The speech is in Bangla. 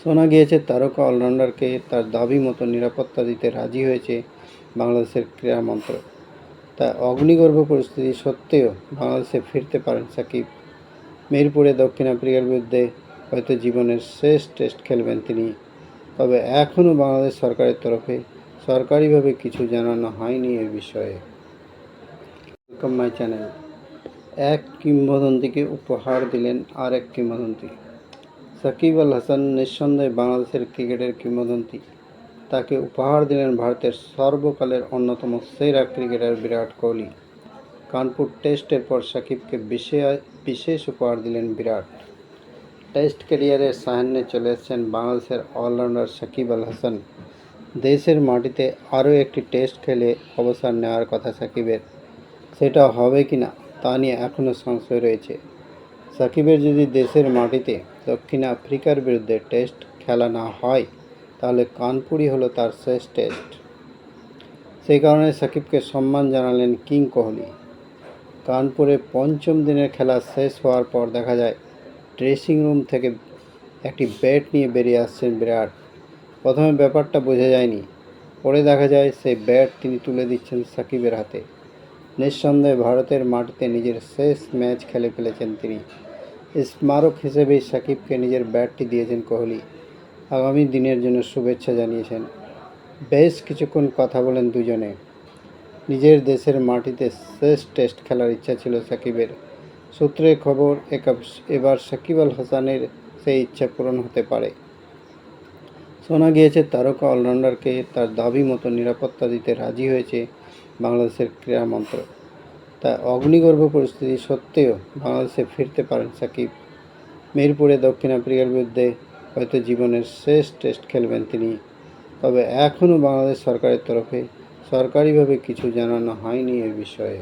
শোনা গিয়েছে, তারকা অলরাউন্ডারকে তার দাবি মতো নিরাপত্তা দিতে রাজি হয়েছে বাংলাদেশের ক্রীড়া মন্ত্রক। তা অগ্নিগর্ভ পরিস্থিতি সত্ত্বেও বাংলাদেশে ফিরতে পারেন সাকিব। মিরপুরে দক্ষিণ আফ্রিকার বিরুদ্ধে হয়তো জীবনের শেষ টেস্ট খেলবেন তিনি। তবে এখনও বাংলাদেশ সরকারের তরফে সরকারিভাবে কিছু জানানো হয়নি এ বিষয়ে। Welcome my channel. এক কিংবদন্তিকে উপহার দিলেন আর এক সাকিব আল হাসান নিঃসন্দেহে বাংলাদেশের ক্রিকেটের কিংবদন্তি। তাকে উপহার দিলেন ভারতের সর্বকালের অন্যতম সেরা ক্রিকেটার বিরাট কোহলি। কানপুর টেস্টের পর সাকিবকে বিশেষ উপহার দিলেন বিরাট। টেস্ট ক্যারিয়ারের সাহান্যে চলে এসেছেন বাংলাদেশের অলরাউন্ডার সাকিব আল হাসান। দেশের মাটিতে আরও একটি টেস্ট খেলে অবসর নেওয়ার কথা সাকিবের। সেটা হবে কি না তা নিয়ে এখনও সংশয় রয়েছে। সাকিবের যদি দেশের মাটিতে দক্ষিণ আফ্রিকার বিরুদ্ধে টেস্ট খেলা না হয়, তাহলে কানপুরি হলো তার শেষ টেস্ট। সেই কারণে সাকিবকে সম্মান জানালেন কিং কোহলি। কানপুরে পঞ্চম দিনের খেলা শেষ হওয়ার পর দেখা যায়, ড্রেসিং রুম থেকে একটি ব্যাট নিয়ে বেরিয়ে আসছেন বিরাট। প্রথমে ব্যাপারটা বোঝা যায়নি, পরে দেখা যায় সেই ব্যাট তিনি তুলে দিচ্ছেন সাকিবের হাতে। নিঃসন্দেহে ভারতের মাটিতে নিজের শেষ ম্যাচ খেলে ফেলেছেন তিনি। স্মারক হিসেবেই সাকিবকে নিজের ব্যাটটি দিয়েছেন কোহলি। আগামী দিনের জন্য শুভেচ্ছা জানিয়েছেন। বেশ কিছুক্ষণ কথা বলেন দুজনে। নিজের দেশের মাটিতে শেষ টেস্ট খেলার ইচ্ছা ছিল সাকিবের। সূত্রে খবর একা- এবার সাকিব আল হাসানের সেই ইচ্ছা পূরণ হতে পারে। শোনা গিয়েছে, তারকা অলরাউন্ডারকে তার দাবি মতো নিরাপত্তা দিতে রাজি হয়েছে বাংলাদেশের ক্রীড়া মন্ত্রক। তা অগ্নিগর্ভ পরিস্থিতি সত্ত্বেও বাংলাদেশে ফিরতে পারেন সাকিব। মিরপুরে দক্ষিণ আফ্রিকার বিরুদ্ধে হয়তো জীবনের শেষ টেস্ট খেলবেন তিনি। তবে এখনও বাংলাদেশ সরকারের তরফে সরকারিভাবে কিছু জানানো হয়নি এ বিষয়ে।